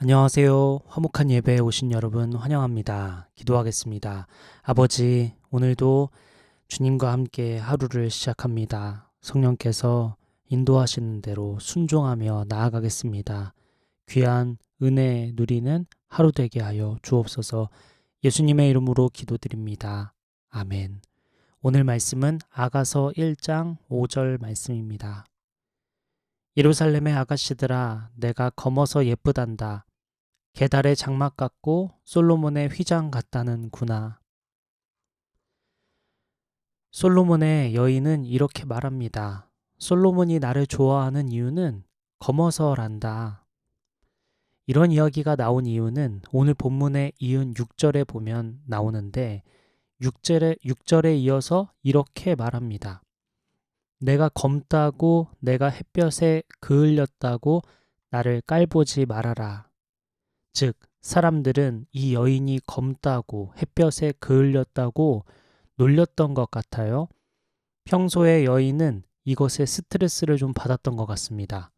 안녕하세요. 화목한 예배에 오신 여러분 환영합니다. 기도하겠습니다. 아버지, 오늘도 주님과 함께 하루를 시작합니다. 성령께서 인도하시는 대로 순종하며 나아가겠습니다. 귀한 은혜 누리는 하루 되게 하여 주옵소서 예수님의 이름으로 기도드립니다. 아멘. 오늘 말씀은 아가서 1장 5절 말씀입니다. 예루살렘의 아가씨들아, 내가 검어서 예쁘단다. 게달의 장막 같고 솔로몬의 휘장 같다는구나. 솔로몬의 여인은 이렇게 말합니다. 솔로몬이 나를 좋아하는 이유는 검어서란다. 이런 이야기가 나온 이유는 오늘 본문의 이은 6절에 보면 나오는데 6절에, 6절에 이어서 이렇게 말합니다. 내가 검다고 내가 햇볕에 그을렸다고 나를 깔보지 말아라. 즉, 사람들은 이 여인이 검다고 햇볕에 그을렸다고 놀렸던 것 같아요. 평소에 여인은 이것에 스트레스를 좀 받았던 것 같습니다.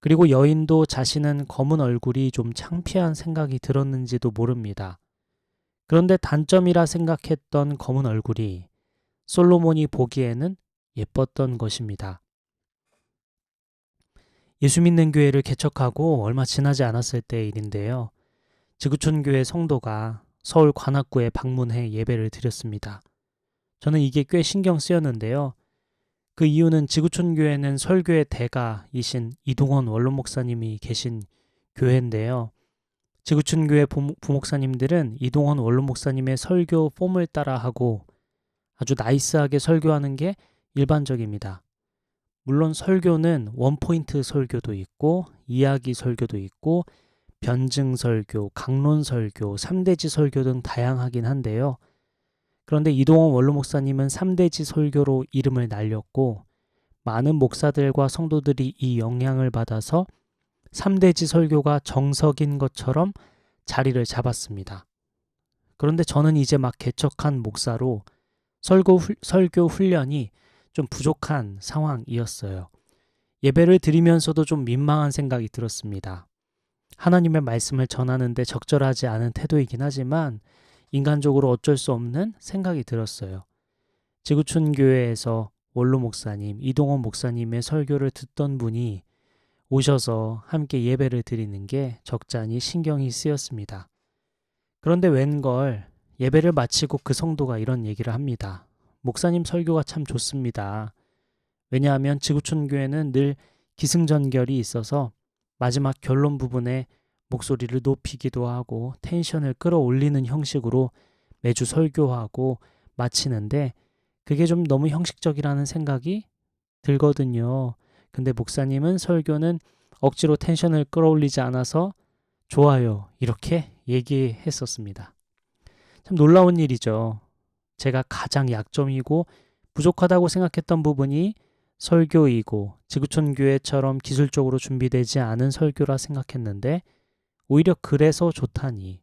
그리고 여인도 자신은 검은 얼굴이 좀 창피한 생각이 들었는지도 모릅니다. 그런데 단점이라 생각했던 검은 얼굴이 솔로몬이 보기에는 예뻤던 것입니다. 예수 믿는 교회를 개척하고 얼마 지나지 않았을 때의 일인데요. 지구촌 교회 성도가 서울 관악구에 방문해 예배를 드렸습니다. 저는 이게 꽤 신경 쓰였는데요. 그 이유는 지구촌 교회는 설교의 대가이신 이동원 원로 목사님이 계신 교회인데요. 지구촌 교회 부목사님들은 이동원 원로 목사님의 설교 폼을 따라 하고 아주 나이스하게 설교하는 게 일반적입니다. 물론 설교는 원포인트 설교도 있고 이야기 설교도 있고 변증 설교, 강론 설교, 3대지 설교 등 다양하긴 한데요. 그런데 이동원 원로 목사님은 3대지 설교로 이름을 날렸고 많은 목사들과 성도들이 이 영향을 받아서 3대지 설교가 정석인 것처럼 자리를 잡았습니다. 그런데 저는 이제 막 개척한 목사로 설교 훈련이 좀 부족한 상황이었어요. 예배를 드리면서도 좀 민망한 생각이 들었습니다. 하나님의 말씀을 전하는데 적절하지 않은 태도이긴 하지만 인간적으로 어쩔 수 없는 생각이 들었어요. 지구촌 교회에서 원로 목사님, 이동원 목사님의 설교를 듣던 분이 오셔서 함께 예배를 드리는 게 적잖이 신경이 쓰였습니다. 그런데 웬걸 예배를 마치고 그 성도가 이런 얘기를 합니다. 목사님 설교가 참 좋습니다. 왜냐하면 지구촌 교회는 늘 기승전결이 있어서 마지막 결론 부분에 목소리를 높이기도 하고 텐션을 끌어올리는 형식으로 매주 설교하고 마치는데 그게 좀 너무 형식적이라는 생각이 들거든요. 근데 목사님은 설교는 억지로 텐션을 끌어올리지 않아서 좋아요. 이렇게 얘기했었습니다. 참 놀라운 일이죠. 제가 가장 약점이고 부족하다고 생각했던 부분이 설교이고 지구촌 교회처럼 기술적으로 준비되지 않은 설교라 생각했는데 오히려 그래서 좋다니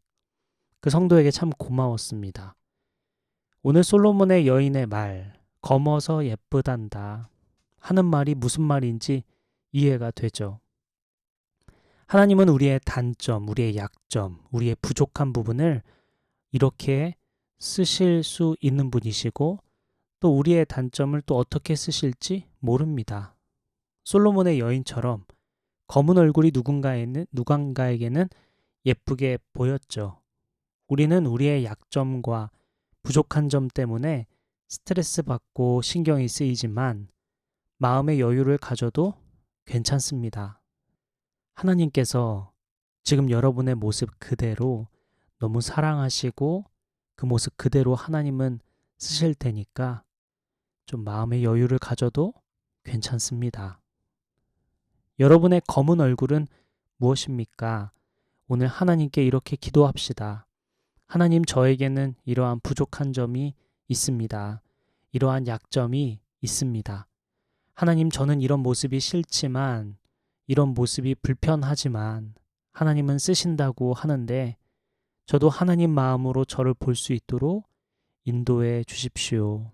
그 성도에게 참 고마웠습니다. 오늘 솔로몬의 여인의 말 검어서 예쁘단다 하는 말이 무슨 말인지 이해가 되죠. 하나님은 우리의 단점, 우리의 약점, 우리의 부족한 부분을 이렇게 쓰실 수 있는 분이시고 또 우리의 단점을 또 어떻게 쓰실지 모릅니다. 솔로몬의 여인처럼 검은 얼굴이 누군가에는 누군가에게는 예쁘게 보였죠. 우리는 우리의 약점과 부족한 점 때문에 스트레스 받고 신경이 쓰이지만 마음의 여유를 가져도 괜찮습니다. 하나님께서 지금 여러분의 모습 그대로 너무 사랑하시고 그 모습 그대로 하나님은 쓰실 테니까 좀 마음의 여유를 가져도 괜찮습니다. 여러분의 검은 얼굴은 무엇입니까? 오늘 하나님께 이렇게 기도합시다. 하나님 저에게는 이러한 부족한 점이 있습니다. 이러한 약점이 있습니다. 하나님 저는 이런 모습이 싫지만 이런 모습이 불편하지만 하나님은 쓰신다고 하는데 저도 하나님 마음으로 저를 볼 수 있도록 인도해 주십시오.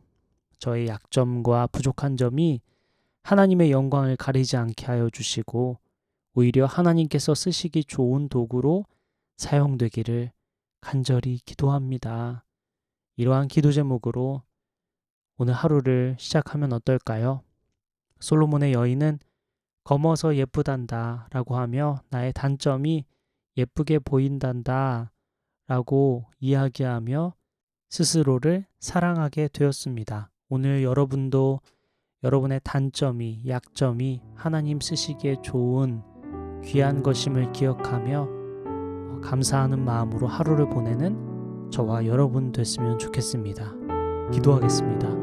저의 약점과 부족한 점이 하나님의 영광을 가리지 않게 하여 주시고 오히려 하나님께서 쓰시기 좋은 도구로 사용되기를 간절히 기도합니다. 이러한 기도 제목으로 오늘 하루를 시작하면 어떨까요? 솔로몬의 여인은 검어서 예쁘단다 라고 하며 나의 단점이 예쁘게 보인단다 라고 이야기하며 스스로를 사랑하게 되었습니다. 오늘 여러분도 여러분의 단점이, 약점이 하나님 쓰시기에 좋은 귀한 것임을 기억하며 어, 감사하는 마음으로 하루를 보내는 저와 여러분 됐으면 좋겠습니다. 기도하겠습니다.